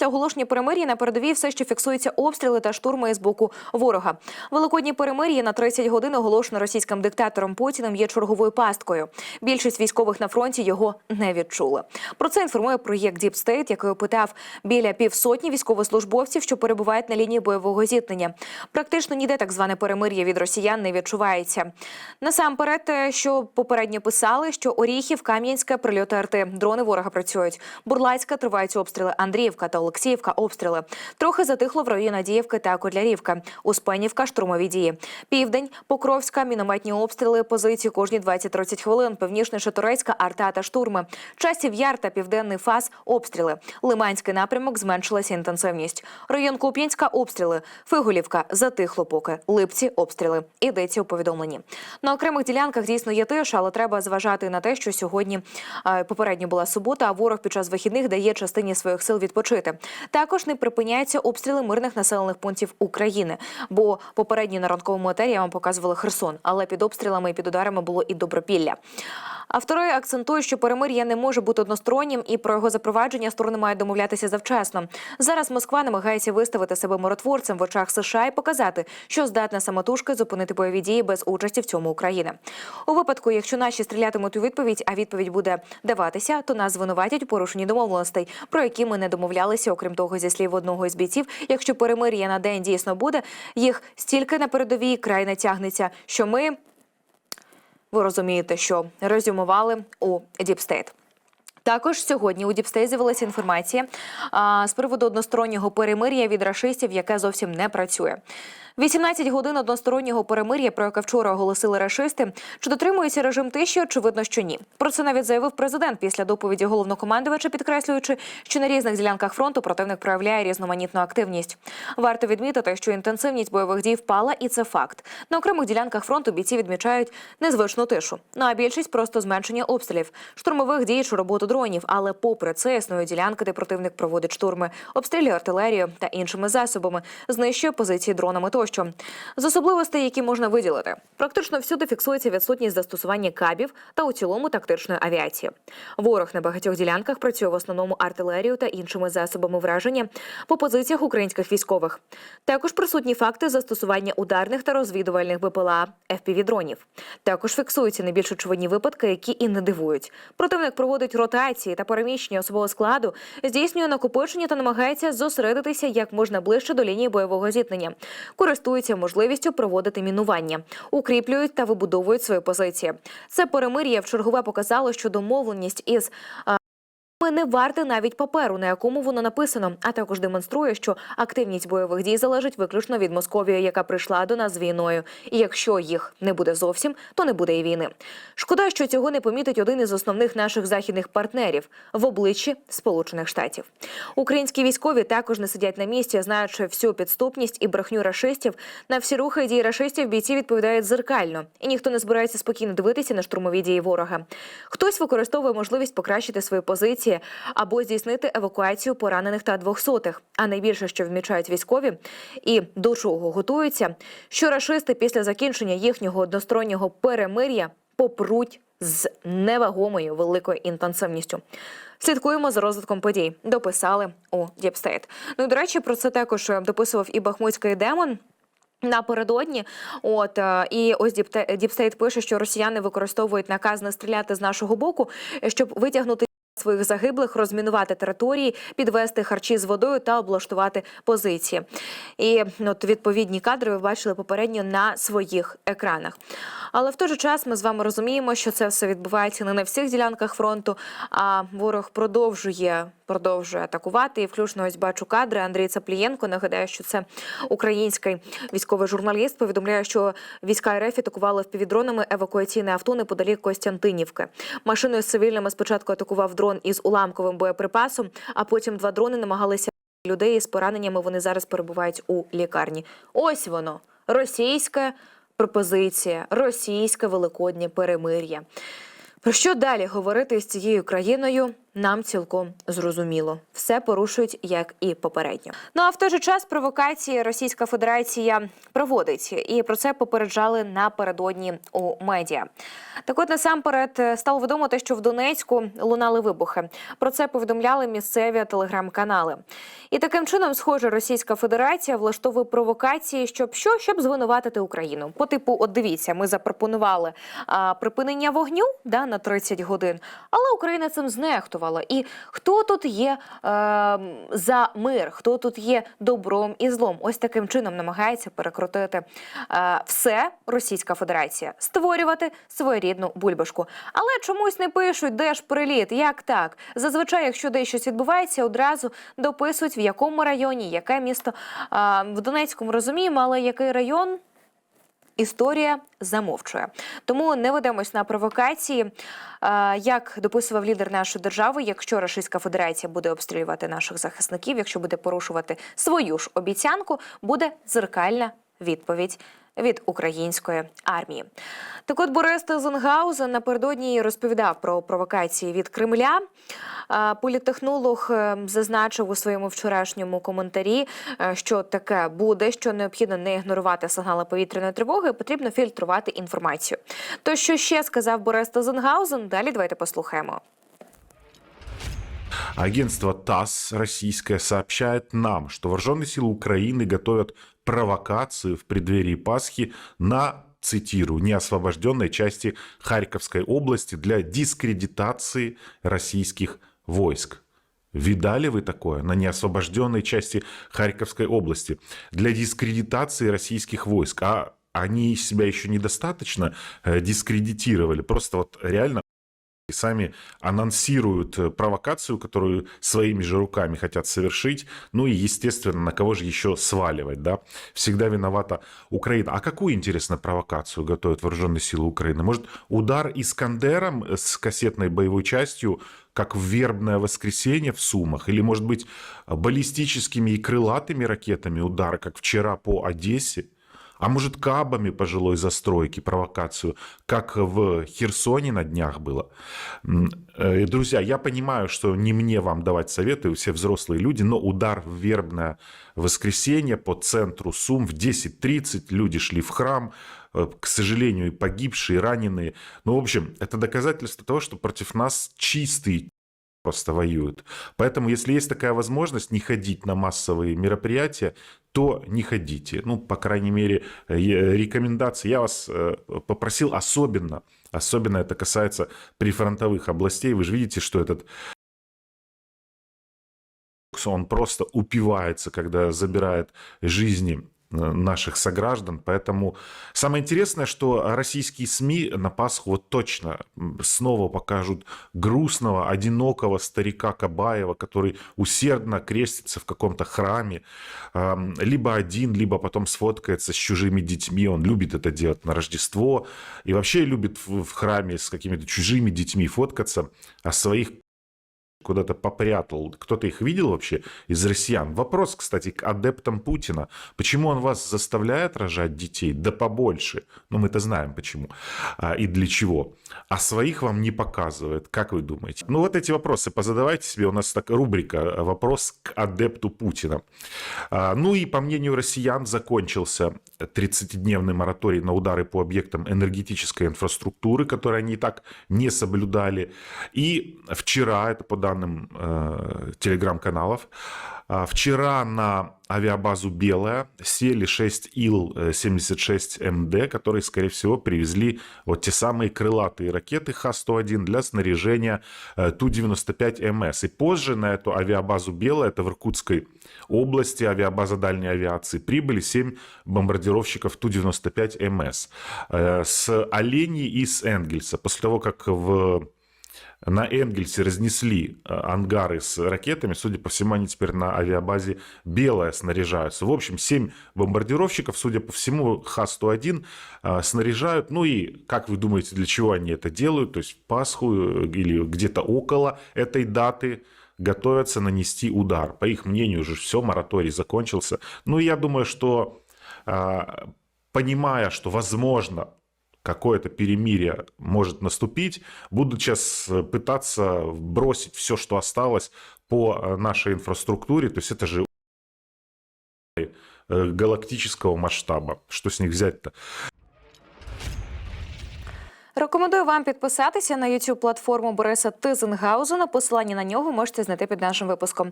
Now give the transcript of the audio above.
Після оголошення перемир'я на передовій все ще фіксуються обстріли та штурми з боку ворога. Великодні перемир'я на 30 годин оголошено російським диктатором Путіним є черговою пасткою. Більшість військових на фронті його не відчули. Про це інформує проєкт Deep State, який опитав біля півсотні військовослужбовців, що перебувають на лінії бойового зіткнення. Практично ніде так зване перемир'я від росіян не відчувається. Насамперед, що попередньо писали, що Оріхів, Кам'янська, прильоти арти, дрони ворога працюють. Бурлацька тривають обстріли. Андріївка та Олексіївка обстріли. Трохи затихло в районі Надіївки та Котлярівка. Успенівка штурмові дії. Південь, Покровська, мінометні обстріли позиції кожні 20-30 хвилин. Північніше Турецька, арта та штурми. Часів Яр та південний фас обстріли. Лиманський напрямок зменшилася інтенсивність. Район Куп'янська обстріли. Фиголівка затихло поки. Липці обстріли. Ідеться у повідомленні. На окремих ділянках дійсно є тиша, але треба зважати на те, що сьогодні е, попередньо була субота, а ворог під час вихідних дає частині своїх сил відпочити. Також не припиняються обстріли мирних населених пунктів України, бо попередньо на ранковому етері я вам показували Херсон, але під обстрілами і під ударами було і Добропілля. Автори акцентують, що перемир'я не може бути одностороннім, і про його запровадження сторони мають домовлятися завчасно. Зараз Москва намагається виставити себе миротворцем в очах США і показати, що здатна самотужки зупинити бойові дії без участі в цьому України. У випадку, якщо наші стрілятимуть у відповідь, а відповідь буде даватися, то нас звинуватять у порушенні домовленостей, про які ми не домовлялися. Окрім того, зі слів одного із бійців, якщо перемир'я на день дійсно буде, їх стільки на передовій край не тягнеться, що ми ви розумієте, що резюмували у Діпстейт. Також сьогодні у Діпстей з'явилася інформація а, з приводу одностороннього перемир'я від рашистів, яке зовсім не працює. 18 годин одностороннього перемир'я, про яке вчора оголосили рашисти. Чи дотримується режим тиші? Очевидно, що ні. Про це навіть заявив президент після доповіді головнокомандувача, підкреслюючи, що на різних ділянках фронту противник проявляє різноманітну активність. Варто відмітити, що інтенсивність бойових дій впала, і це факт. На окремих ділянках фронту бійці відмічають незвичну тишу. Ну а більшість просто зменшення обстрілів, штурмових дій чи роботу дронів. Але попри це існують ділянки, де противник проводить штурми, обстрілює артилерію та іншими засобами, знищує позиції дронами тощо. З особливостей, які можна виділити, практично всюди фіксується відсутність застосування кабів та у цілому тактичної авіації. Ворог на багатьох ділянках працює в основному артилерією та іншими засобами враження по позиціях українських військових. Також присутні факти застосування ударних та розвідувальних БПЛА FPV-дронів. Також фіксуються найбільш очевидні випадки, які і не дивують. Противник проводить ротації та переміщення особового складу, здійснює накопичення та намагається зосередитися як можна ближче до лінії бойового зіткнення. Користуються можливістю проводити мінування, укріплюють та вибудовують свої позиції. Це перемир'я в чергове показало, що домовленість із не варте навіть паперу, на якому воно написано, а також демонструє, що активність бойових дій залежить виключно від Московії, яка прийшла до нас з війною. І якщо їх не буде зовсім, то не буде і війни. Шкода, що цього не помітить один із основних наших західних партнерів в обличчі Сполучених Штатів. Українські військові також не сидять на місці, знаючи всю підступність і брехню рашистів. На всі рухи дії рашистів бійці відповідають зеркально, і ніхто не збирається спокійно дивитися на штурмові дії ворога. Хтось використовує можливість покращити свої позиції або здійснити евакуацію поранених та двохсотих. А найбільше, що вмічають військові, і до чого готуються, що рашисти після закінчення їхнього одностороннього перемир'я попруть з невагомою великою інтенсивністю. Слідкуємо за розвитком подій. Дописали у Діпстейт. Ну до речі, про це також дописував і Бахмутський демон. Напередодні, от е, і ось Діпстейт пише, що росіяни використовують наказ не стріляти з нашого боку, щоб витягнути своїх загиблих, розмінувати території, підвести харчі з водою та облаштувати позиції. І от відповідні кадри ви бачили попередньо на своїх екранах. Але в той же час ми з вами розуміємо, що це все відбувається не на всіх ділянках фронту, а ворог продовжує продовжує атакувати. І включно ось бачу кадри. Андрій Цаплієнко нагадаю, що це український військовий журналіст. Повідомляє, що війська РФ атакували впівдронами евакуаційне авто неподалік Костянтинівки. Машиною з цивільними спочатку атакував дрон із уламковим боєприпасом, а потім два дрони намагалися людей з пораненнями. Вони зараз перебувають у лікарні. Ось воно російська пропозиція, російське великоднє перемир'я. Про що далі говорити з цією країною? Нам цілком зрозуміло. Все порушують, як і попередньо. Ну а в той же час провокації Російська Федерація проводить, і про це попереджали напередодні у медіа. Так от насамперед е, стало відомо те, що в Донецьку лунали вибухи. Про це повідомляли місцеві телеграм-канали. І таким чином, схоже, Російська Федерація влаштовує провокації, щоб що, щоб звинуватити Україну. По типу, от дивіться, ми запропонували а, припинення вогню да, на 30 годин, але Україна цим знехтувала. І хто тут є е, за мир, хто тут є добром і злом? Ось таким чином намагається перекрутити е, все Російська Федерація, створювати своєрідну бульбашку. Але чомусь не пишуть, де ж приліт, як так. Зазвичай, якщо десь щось відбувається, одразу дописують в якому районі, яке місто. А, в Донецькому розуміємо, але який район історія замовчує. Тому не ведемось на провокації. Як дописував лідер нашої держави, якщо Російська Федерація буде обстрілювати наших захисників, якщо буде порушувати свою ж обіцянку, буде дзеркальна відповідь. Від української армії так, от Борис Тезенгаузен напередодні розповідав про провокації від Кремля. А, Політехнолог е, зазначив у своєму вчорашньому коментарі, е, що таке буде, що необхідно не ігнорувати сигнали повітряної тривоги, потрібно фільтрувати інформацію. То що ще сказав Борис Тезенгаузен? Далі давайте послухаємо. Агентство ТАСС российское сообщает нам, что вооруженные силы Украины готовят провокацию в преддверии Пасхи на, цитирую, неосвобожденной части Харьковской области для дискредитации российских войск. Видали вы такое на неосвобожденной части Харьковской области для дискредитации российских войск? А они себя еще недостаточно э, дискредитировали. Просто вот реально и сами анонсируют э, провокацию, которую своими же руками хотят совершить. Ну и, естественно, на кого же еще сваливать, да? Всегда виновата Украина. А какую, интересно, провокацию готовят вооруженные силы Украины? Может, удар Искандером с кассетной боевой частью, как в вербное воскресенье в Сумах? Или, может быть, баллистическими и крылатыми ракетами удар, как вчера по Одессе? А может, кабами пожилой застройки, провокацию, как в Херсоне на днях было. Э, Друзья, я понимаю, что не мне вам давать советы, все взрослые люди, но удар в вербное воскресенье по центру Сум в 10.30, люди шли в храм, э, к сожалению, и погибшие, и раненые. Ну, в общем, это доказательство того, что против нас чистый просто воюют. Поэтому, если есть такая возможность не ходить на массовые мероприятия, то не ходите. Ну, по крайней мере, э, е- рекомендации. Я вас э, попросил особенно, особенно это касается прифронтовых областей. Вы же видите, что этот он просто упивается, когда забирает жизни э, наших сограждан. Поэтому самое интересное, что российские СМИ на Пасху вот точно снова покажут грустного, одинокого старика Кабаева, который усердно крестится в каком-то храме, ам, либо один, либо потом сфоткается с чужими детьми. Он любит это делать на Рождество и вообще любит в храме с какими-то чужими детьми фоткаться, а своих куда-то попрятал. Кто-то их видел вообще из россиян? Вопрос, кстати, к адептам Путина. Почему он вас заставляет рожать детей? Да побольше. Ну, мы-то знаем почему. А, и для чего. А своих вам не показывает. Как вы думаете? Ну, вот эти вопросы позадавайте себе. У нас так рубрика «Вопрос к адепту Путина». А, Ну и, по мнению россиян, закончился 30-дневный мораторий на удары по объектам энергетической инфраструктуры, которые они и так не соблюдали. И вчера, это по данным э, телеграм-каналов, а, вчера на авиабазу «Белая» сели 6 Ил-76МД, которые, скорее всего, привезли вот те самые крылатые ракеты Х-101 для снаряжения э, Ту-95МС. И позже на эту авиабазу «Белая», это в Иркутской области, авиабаза дальней авиации, прибыли 7 бомбардировщиков Ту-95МС э, с Оленей и с Энгельса. После того, как в на Энгельсе разнесли э, ангары с ракетами. Судя по всему, они теперь на авиабазе «Белая» снаряжаются. В общем, 7 бомбардировщиков, судя по всему, Х-101 э, снаряжают. Ну и, как вы думаете, для чего они это делают? То есть в Пасху э, или где-то около этой даты готовятся нанести удар. По их мнению, уже все, мораторий закончился. Ну, я думаю, что понимая, что возможно какое-то перемирие может наступить, будут сейчас э, пытаться бросить все, что осталось по э, нашей инфраструктуре. То есть это же э, галактического масштаба. Что с них взять-то? Рекомендую вам підписатися на youtube платформу Бориса Тизенгаузена. Посилання на нього можете знайти під нашим випуском.